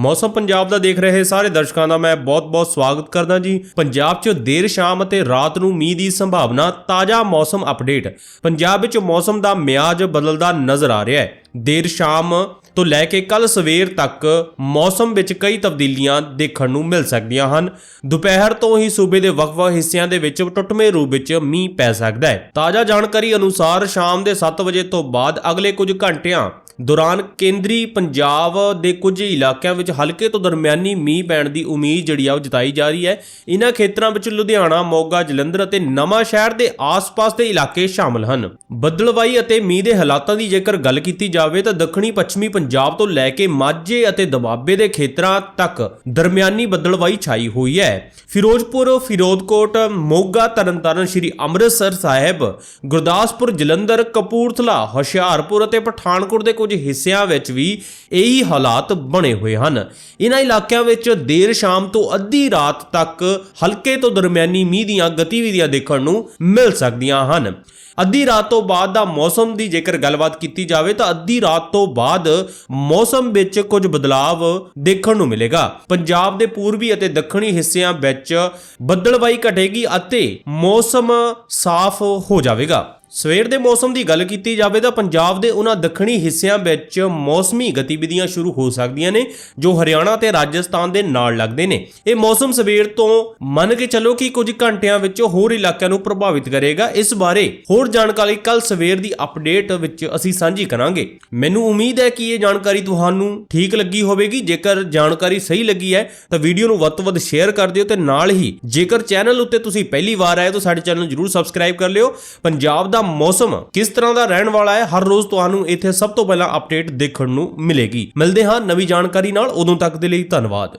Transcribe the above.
ਮੌਸਮ ਪੰਜਾਬ ਦਾ ਦੇਖ ਰਹੇ ਸਾਰੇ ਦਰਸ਼ਕਾਂ ਦਾ ਮੈਂ ਬਹੁਤ-ਬਹੁਤ ਸਵਾਗਤ ਕਰਦਾ ਜੀ। ਪੰਜਾਬ 'ਚ ਦੇਰ ਸ਼ਾਮ ਅਤੇ ਰਾਤ ਨੂੰ ਮੀਂਹ ਦੀ ਸੰਭਾਵਨਾ ਤਾਜ਼ਾ ਮੌਸਮ ਅਪਡੇਟ। ਪੰਜਾਬ ਵਿੱਚ ਮੌਸਮ ਦਾ ਮਿਆਜ ਬਦਲਦਾ ਨਜ਼ਰ ਆ ਰਿਹਾ ਹੈ। ਦੇਰ ਸ਼ਾਮ ਤੋਂ ਲੈ ਕੇ ਕੱਲ ਸਵੇਰ ਤੱਕ ਮੌਸਮ ਵਿੱਚ ਕਈ ਤਬਦੀਲੀਆਂ ਦੇਖਣ ਨੂੰ ਮਿਲ ਸਕਦੀਆਂ ਹਨ। ਦੁਪਹਿਰ ਤੋਂ ਹੀ ਸੂਬੇ ਦੇ ਵੱਖ-ਵੱਖ ਹਿੱਸਿਆਂ ਦੇ ਵਿੱਚ ਟੁੱਟਵੇਂ ਰੂਪ ਵਿੱਚ ਮੀਂਹ ਪੈ ਸਕਦਾ ਹੈ। ਤਾਜ਼ਾ ਜਾਣਕਾਰੀ ਅਨੁਸਾਰ ਸ਼ਾਮ ਦੇ 7 ਵਜੇ ਤੋਂ ਬਾਅਦ ਅਗਲੇ ਕੁਝ ਘੰਟਿਆਂ ਦੌਰਾਨ ਕੇਂਦਰੀ ਪੰਜਾਬ ਦੇ ਕੁਝ ਇਲਾਕਿਆਂ ਵਿੱਚ ਹਲਕੇ ਤੋਂ ਦਰਮਿਆਨੀ ਮੀਂਹ ਪੈਣ ਦੀ ਉਮੀਦ ਜਿਹੜੀ ਆ ਉਹ ਜਤਾਈ ਜਾ ਰਹੀ ਹੈ। ਇਹਨਾਂ ਖੇਤਰਾਂ ਵਿੱਚ ਲੁਧਿਆਣਾ, ਮੋਗਾ, ਜਲੰਧਰ ਅਤੇ ਨਵਾਂ ਸ਼ਹਿਰ ਦੇ ਆਸ-ਪਾਸ ਦੇ ਇਲਾਕੇ ਸ਼ਾਮਲ ਹਨ। ਬੱਦਲਵਾਈ ਅਤੇ ਮੀਂਹ ਦੇ ਹਾਲਾਤਾਂ ਦੀ ਜੇਕਰ ਗੱਲ ਕੀਤੀ ਜਾਵੇ ਤਾਂ ਦੱਖਣੀ ਪੱਛਮੀ ਪੰਜਾਬ ਤੋਂ ਲੈ ਕੇ ਮਾਝੇ ਅਤੇ ਦਬਾਬੇ ਦੇ ਖੇਤਰਾਂ ਤੱਕ ਦਰਮਿਆਨੀ ਬੱਦਲਵਾਈ ਛਾਈ ਹੋਈ ਹੈ। ਫਿਰੋਜ਼ਪੁਰ, ਫਿਰੋਜ਼ਕੋਟ, ਮੋਗਾ ਤਰਨਤਾਰਨ ਸ਼੍ਰੀ ਅੰਮ੍ਰਿਤਸਰ ਸਾਹਿਬ, ਗੁਰਦਾਸਪੁਰ, ਜਲੰਧਰ, ਕਪੂਰਥਲਾ, ਹੁਸ਼ਿਆਰਪੁਰ ਅਤੇ ਪਠਾਨਕੋਟ ਦੇ ਕੁਝ ਹਿੱਸਿਆਂ ਵਿੱਚ ਵੀ ਇਹੀ ਹਾਲਾਤ ਬਣੇ ਹੋਏ ਹਨ। ਇਹਨਾਂ ਇਲਾਕਿਆਂ ਵਿੱਚ ਦੇਰ ਸ਼ਾਮ ਤੋਂ ਅੱਧੀ ਰਾਤ ਤੱਕ ਹਲਕੇ ਤੋਂ ਦਰਮਿਆਨੀ ਮੀਂਹ ਦੀਆਂ ਗਤੀਵਿਧੀਆਂ ਦੇਖਣ ਨੂੰ ਮਿਲ ਸਕਦੀਆਂ ਹਨ। ਅੱਧੀ ਰਾਤ ਤੋਂ ਬਾਅਦ ਦਾ ਮੌਸਮ ਦੀ ਜੇਕਰ ਗੱਲਬਾਤ ਕੀਤੀ ਜਾਵੇ ਤਾਂ ਅੱਧੀ ਰਾਤ ਤੋਂ ਬਾਅਦ ਮੌਸਮ ਵਿੱਚ ਕੁਝ ਬਦਲਾਵ ਦੇਖਣ ਨੂੰ ਮਿਲੇਗਾ। ਪੰਜਾਬ ਦੇ ਪੂਰਬੀ ਅਤੇ ਦੱਖਣੀ ਹਿੱਸਿਆਂ ਵਿੱਚ ਬੱਦਲਵਾਈ ਘਟੇਗੀ ਅਤੇ ਮੌਸਮ ਸਾਫ਼ ਹੋ ਜਾਵੇਗਾ। ਸਵੇਰ ਦੇ ਮੌਸਮ ਦੀ ਗੱਲ ਕੀਤੀ ਜਾਵੇ ਤਾਂ ਪੰਜਾਬ ਦੇ ਉਹਨਾਂ ਦੱਖਣੀ ਹਿੱਸਿਆਂ ਵਿੱਚ ਮੌਸਮੀ ਗਤੀਵਿਧੀਆਂ ਸ਼ੁਰੂ ਹੋ ਸਕਦੀਆਂ ਨੇ, ਜੋ ਹਰਿਆਣਾ ਤੇ ਰਾਜਸਥਾਨ ਦੇ ਨਾਲ ਲੱਗਦੇ ਨੇ। ਇਹ ਮੌਸਮ ਸਵੇਰ ਤੋਂ ਮੰਨ ਕੇ ਚੱਲੋ ਕਿ ਕੁਝ ਘੰਟਿਆਂ ਵਿੱਚ ਹੋਰ ਇਲਾਕਿਆਂ ਨੂੰ ਪ੍ਰਭਾਵਿਤ ਕਰੇਗਾ। ਇਸ ਬਾਰੇ ਹੋਰ ਜਾਣਕਾਰੀ ਕੱਲ ਸਵੇਰ ਦੀ ਅਪਡੇਟ ਵਿੱਚ ਅਸੀਂ ਸਾਂਝੀ ਕਰਾਂਗੇ। ਮੈਨੂੰ ਉਮੀਦ ਹੈ ਕਿ ਇਹ ਜਾਣਕਾਰੀ ਤੁਹਾਨੂੰ ਠੀਕ ਲੱਗੀ ਹੋਵੇਗੀ। ਜੇਕਰ ਜਾਣਕਾਰੀ ਸਹੀ ਲੱਗੀ ਹੈ, ਤਾਂ ਵੀਡੀਓ ਨੂੰ ਵੱਧ ਤੋਂ ਵੱਧ ਸ਼ੇਅਰ ਕਰ ਦਿਓ ਤੇ ਨਾਲ ਹੀ ਜੇਕਰ ਚੈਨਲ ਉੱਤੇ ਤੁਸੀਂ ਪਹਿਲੀ ਵਾਰ ਆਏ ਤਾਂ ਸਾਡੇ ਚੈਨਲ ਨੂੰ ਜਰੂਰ ਸਬਸਕ੍ਰਾਈਬ ਕਰ ਲਿਓ। ਪੰਜਾਬ ਦਾ ਦਾ ਮੌਸਮ ਕਿਸ ਤਰ੍ਹਾਂ ਦਾ ਰਹਿਣ ਵਾਲਾ ਹੈ, ਹਰ ਰੋਜ਼ ਤੁਹਾਨੂੰ ਇੱਥੇ ਸਭ ਤੋਂ ਪਹਿਲਾਂ ਅਪਡੇਟ ਦੇਖਣ ਨੂੰ ਮਿਲੇਗੀ। ਮਿਲਦੇ ਹਾਂ ਨਵੀਂ ਜਾਣਕਾਰੀ ਨਾਲ, ਉਦੋਂ ਤੱਕ ਦੇ ਲਈ ਧੰਨਵਾਦ।